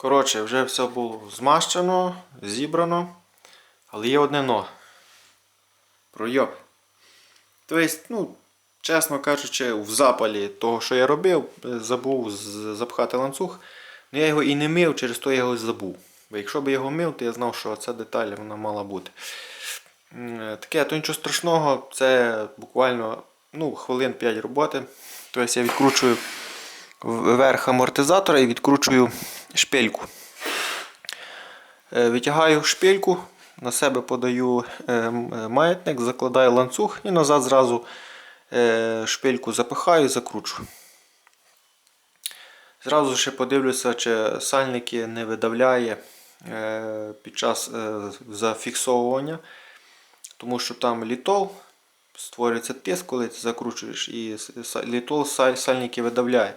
Коротше, вже все було змащено, зібрано. Але є одне но. Пройоб. Тобто, ну, чесно кажучи, в запалі того, що я робив, забув запхати ланцюг. Ну я його і не мив, через то я його забув. Бо якщо б його мив, то я знав, що ця деталь вона мала бути. Таке, то нічого страшного, це буквально ну, хвилин 5 роботи. Тобто я відкручую верх амортизатора і відкручую шпильку. Е, Витягаю шпильку, на себе подаю е, е, маятник, закладаю ланцюг і назад зразу шпильку запихаю і закручу. Зразу ще подивлюся, чи сальники не видавляє під час зафіксовування, тому що там літол, створюється тиск, коли ти закручуєш, і літол сальники видавляє.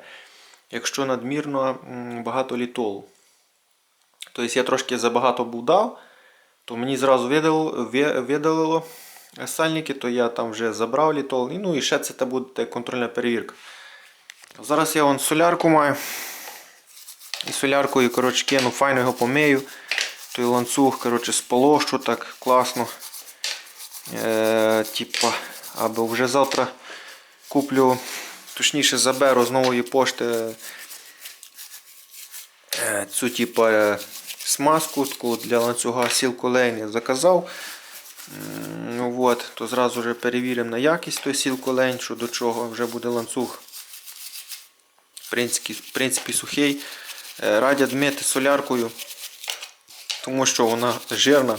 Якщо надмірно багато літолу. Тобто я трошки забагато був дав, то мені зразу видалило, ви- сальники, то я там вже забрав літол. І, ну і ще це буде контрольна перевірка. Зараз я вон солярку маю. І соляркою коротше, кину, файно його помию. Той ланцюг коротше, сполощу так класно. Е, типа, або вже завтра куплю, точніше заберу з нової пошти е, цю типа, е, смазку таку для ланцюга сіл сілколейн заказав. Ну, от, то зразу вже перевіримо на якість той сілколейн, що до чого вже буде ланцюг. В принципі, в принципі сухий. Е, Радять мити соляркою, тому що вона жирна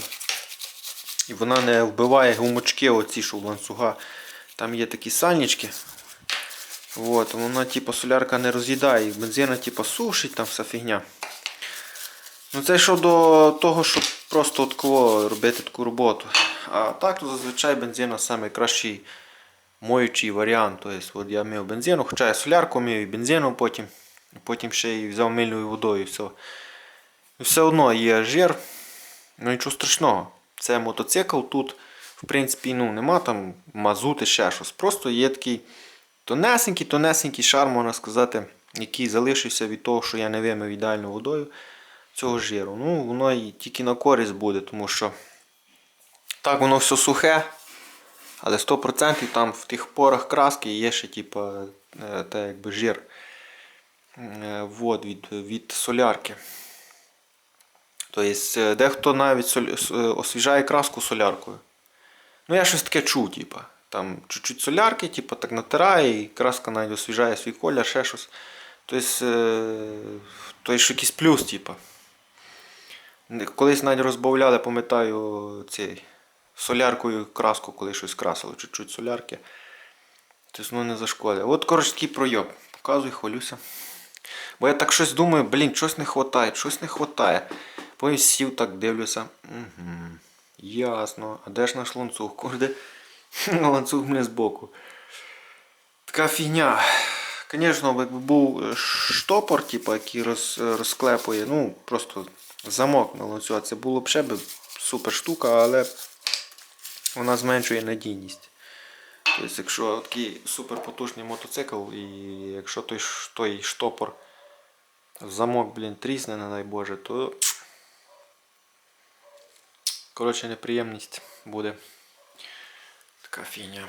і вона не вбиває гумочки, оці, що в ланцюга. Там є такі сальнички. От, вона типу, солярка не роз'їдає, бензина типу, сушить, там вся фігня. Ну це щодо того, щоб просто от кого робити таку роботу. А так то зазвичай бензина найкращий моючий варіант. Тобто, от я мив бензину, хоча я солярку мив і бензином потім. Потім ще й взяв мильною водою. Все. Все одно є жир. Ну нічого страшного. Це мотоцикл. Тут, в принципі, ну, нема там мазути ще щось. Просто є такий тонесенький, тонесенький шар, можна сказати, який залишився від того, що я не вимив ідеально водою цього жиру. Ну, воно і тільки на користь буде, тому що так воно все сухе, але 100% там в тих порах краски є ще типу, е, та, якби жир е, вот, від, від солярки. Тобто е, дехто навіть соль, освіжає краску соляркою. Ну, я щось таке чув, типу. Там чуть-чуть солярки, типу, так натирає, і краска навіть освіжає свій колір, ще щось. Тобто, е, то є ж якийсь плюс, типу. Колись навіть розбавляли, пам'ятаю, цей, соляркою краску, коли щось красило, чуть-чуть солярки. Тобто воно не зашкодить. От, коротше, такий пройоб. Показую, хвалюся. Бо я так щось думаю, блін, щось не вистачає, щось не вистачає. Потім сів так дивлюся. Угу. Ясно. А де ж наш ланцюг? Куди? ланцюг мене збоку. Така фігня. Звісно, якби був е, штопор, типу, який роз, розклепує, ну, просто замок на ланцюга, це було б ще б супер штука, але вона зменшує надійність. Тобто, якщо такий суперпотужний мотоцикл, і якщо той, той штопор замок, блін, трісне, не дай Боже, то коротше неприємність буде. Така фігня.